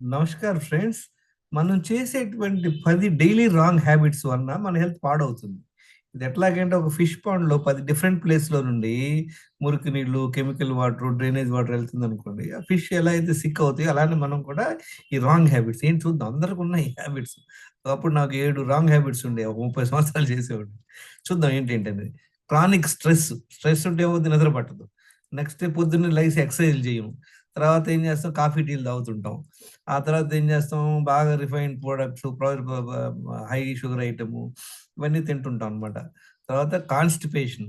Namaskar friends. మనం చేసేటువంటి పది డైలీ రాంగ్ హ్యాబిట్స్ వలన మన హెల్త్ పాడవుతుంది. ఇది ఎట్లాగంటే ఒక ఫిష్ పాండ్లో పది డిఫరెంట్ ప్లేస్లో నుండి మురికి నీళ్ళు కెమికల్ వాటర్ డ్రైనేజ్ వాటర్ వెళ్తుంది అనుకోండి ఆ ఫిష్ ఎలా అయితే సిక్ అవుతాయో అలానే మనం కూడా ఈ రాంగ్ హ్యాబిట్స్ ఏం చూద్దాం? అందరికి ఉన్న ఈ హ్యాబిట్స్. అప్పుడు నాకు ఏడు రాంగ్ హ్యాబిట్స్ ఉండే ఒక ముప్పై సంవత్సరాలు చేసేవాడు చూద్దాం ఏంటి ఏంటంటే క్రానిక్ స్ట్రెస్ స్ట్రెస్ ఉంటే ఏమవుతుంది నిద్ర పట్టదు. నెక్స్ట్ పొద్దున్న లైఫ్ ఎక్సర్సైజ్ చేయము. తర్వాత ఏం చేస్తాం? కాఫీ టీలు తాగుతుంటాం. ఆ తర్వాత ఏం చేస్తాం? బాగా refined products high sugar item ఇవన్నీ తింటుంటాం అనమాట తర్వాత కాన్స్టిపేషన్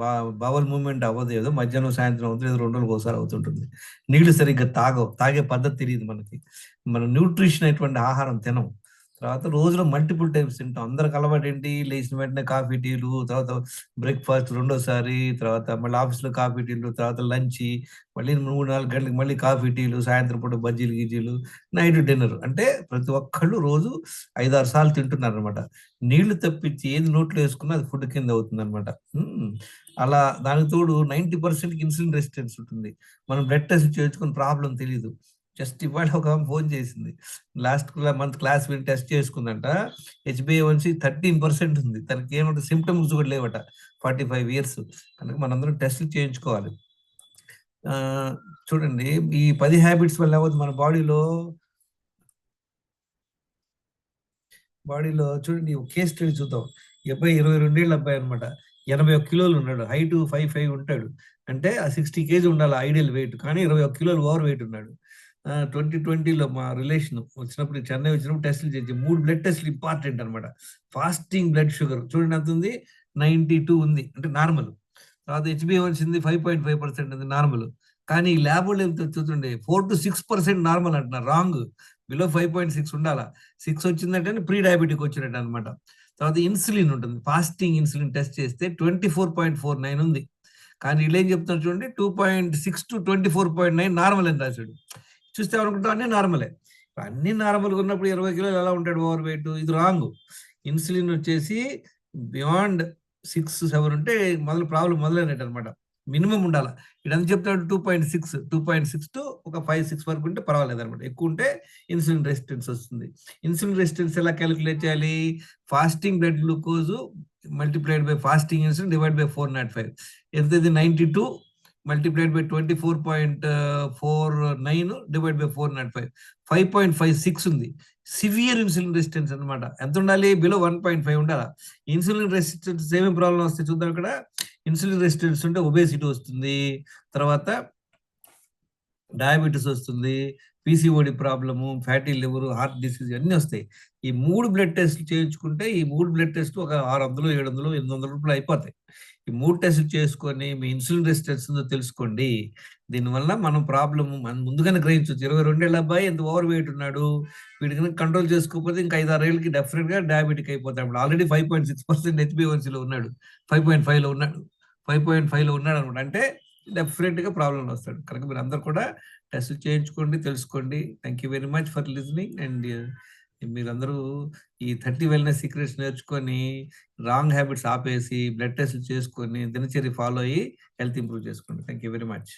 బా బవల్ మూమెంట్ అవ్వదు ఏదో మధ్యాహ్నం సాయంత్రం అవుతుంది ఏదో రెండు రోజులకు ఒకసారి అవుతుంటుంది. నీళ్ళు సరిగ్గా తాగవు తాగే పద్ధతి తెలియదు మనకి. మనం న్యూట్రిషన్ అయినటువంటి ఆహారం తినం తర్వాత రోజులో మల్టిపుల్ టైమ్స్ తింటాం. అందరికి అలవాటు ఏంటి? లేచిన వెంటనే కాఫీ టీలు తర్వాత బ్రేక్ఫాస్ట్ రెండోసారి తర్వాత మళ్ళీ ఆఫీస్లో కాఫీ టీలు తర్వాత లంచ్ మళ్ళీ మూడు నాలుగు గంటలకు మళ్ళీ కాఫీ టీలు సాయంత్రం పూట బజ్జీలు గిజ్జీలు నైట్ డిన్నర్ అంటే ప్రతి ఒక్కళ్ళు రోజు ఐదారు సార్లు తింటున్నారు అనమాట నీళ్ళు తప్పించి ఏది నోట్లో వేసుకున్నా అది ఫుడ్ కింద అవుతుంది అనమాట అలా దానికి తోడు నైంటీ పర్సెంట్ ఇన్సులిన్ రెసిస్టెన్స్ ఉంటుంది. మనం బ్లడ్ టెస్ట్ చేయించుకుని ప్రాబ్లం తెలియదు జస్ట్ ఇవాళ ఒక ఫోన్ చేసింది. లాస్ట్ మంత్ క్లాస్ విని టెస్ట్ చేసుకుందంట. హెచ్బిఏవన్సి థర్టీన్ పర్సెంట్ ఉంది. తనకి ఏమంటే సిమ్టమ్స్ కూడా లేవట. Forty five years. కనుక మనందరం టెస్ట్లు చేయించుకోవాలి. చూడండి. ఈ పది హ్యాబిట్స్ వల్ల ఏమవుతుంది? మన బాడీలో బాడీలో చూడండి ఒక కేస్ స్టడీ చూద్దాం. ఈ అబ్బాయి ఇరవై రెండేళ్ళ అబ్బాయి అనమాట ఎనభై ఒక కిలోలు ఉన్నాడు. హైట్ ఫైవ్ ఫైవ్ ఉంటాడు. అంటే ఆ సిక్స్టీ కేజీ ఉండాలి ఐడియల్ వెయిట్. కానీ ఇరవై ఒక కిలోలు ఓవర్ వెయిట్ ఉన్నాడు. ట్వంటీ ట్వంటీలో మా రిలేషన్ వచ్చినప్పుడు చెన్నై వచ్చినప్పుడు టెస్ట్లు చేసి మూడు బ్లడ్ టెస్ట్లు ఇంపార్టెంట్ అనమాట ఫాస్టింగ్ బ్లడ్ షుగర్. చూడండి ఎంత ఉంది? నైన్టీ టూ ఉంది. అంటే నార్మల్. తర్వాత హెచ్బి వచ్చింది? ఫైవ్ పాయింట్ ఫైవ్ పర్సెంట్ ఉంది నార్మల్. కానీ ల్యాబ్లో ఎంత చూస్తుండే? Four to six percent normal అంటున్నారు. Wrong. Below five point six ఉండాలా? సిక్స్ వచ్చిందంటే ప్రీ డయాబెటిక్ వచ్చినట్టు అనమాట తర్వాత ఇన్సులిన్ ఉంటుంది. ఫాస్టింగ్ ఇన్సులిన్ టెస్ట్ చేస్తే twenty four point four nine ఉంది. కానీ వీళ్ళు ఏం చెప్తున్నారు చూడండి? Two point six to twenty four point nine normal అని రాశాడు. చూస్తే అనుకుంటాం అన్ని నార్మలే. అన్ని నార్మల్గా ఉన్నప్పుడు ఇరవై కిలోలు ఎలా ఉంటాడు ఓవర్ వెయిట్ ఇది రాంగ్. ఇన్సులిన్ వచ్చేసి బియాండ్ సిక్స్ సెవెన్ ఉంటే మొదలు ప్రాబ్లం మొదలైనట్టు అనమాట మినిమం ఉండాలి. ఇదంతా చెప్తాడు two point six two point six to ఒక ఫైవ్ సిక్స్ వరకు ఉంటే పర్వాలేదు అనమాట ఎక్కువ ఉంటే ఇన్సులిన్ రెసిస్టెన్స్ వస్తుంది. ఇన్సులిన్ రెసిస్టెన్స్ ఎలా క్యాలిక్యులేట్ చేయాలి? Fasting blood glucose multiplied by fasting insulin divide by four nought five. ఎంత ninety two multiplied by twenty four point four nine divide by four nought five five point five six ఉంది. Severe insulin resistance అనమాట ఎంత ఉండాలి? Below one point five ఉండాలా? Insulin resistance ఏమేమి problem వస్తాయి చూద్దాం ఇక్కడ ఇన్సులిన్ రెసిస్టెన్స్ ఉంటే ఒబేసిటీ వస్తుంది. తర్వాత డయాబెటీస్ వస్తుంది. PCOD problem fatty liver heart disease అన్నీ వస్తాయి. ఈ మూడు బ్లడ్ టెస్ట్లు చేయించుకుంటే ఈ మూడు బ్లడ్ టెస్ట్ ఒక ఆరు వందలు ఏడు వందలు ఎనిమిది వందల రూపాయలు అయిపోతాయి. ఈ మూడు టెస్ట్లు చేసుకొని మీ ఇన్సులిన్ రెసిస్టెన్స్ ఉందో తెలుసుకోండి. దీనివల్ల మనం ప్రాబ్లమ్ మనం ముందుగానే గ్రహించవచ్చు. ఇరవై రెండేళ్ళ అబ్బాయి ఎంత ఓవర్ వెయిట్ ఉన్నాడు? వీటికి కంట్రోల్ చేసుకోకపోతే ఇంకా ఐదు ఆరు ఏళ్ళకి డెఫినెట్గా డయాబెటిక్ అయిపోతాడు. Already five point six percent హెచ్బివన్సీలో ఉన్నాడు. ఫైవ్ పాయింట్ ఫైవ్లో ఉన్నాడు. ఫైవ్ పాయింట్ ఫైవ్లో ఉన్నాడు అనమాట అంటే డెఫినెట్గా ప్రాబ్లం వస్తాడు. కనుక మీరు అందరు కూడా టెస్ట్ చేయించుకోండి తెలుసుకోండి. Thank you very much for listening and మీరందరూ ఈ థర్టీ వెల్నెస్ సీక్రెట్స్ నేర్చుకొని రాంగ్ హ్యాబిట్స్ ఆపేసి బ్లడ్ టెస్ట్ చేసుకొని దినచర్య ఫాలో అయ్యి హెల్త్ ఇంప్రూవ్ చేసుకోండి. Thank you very much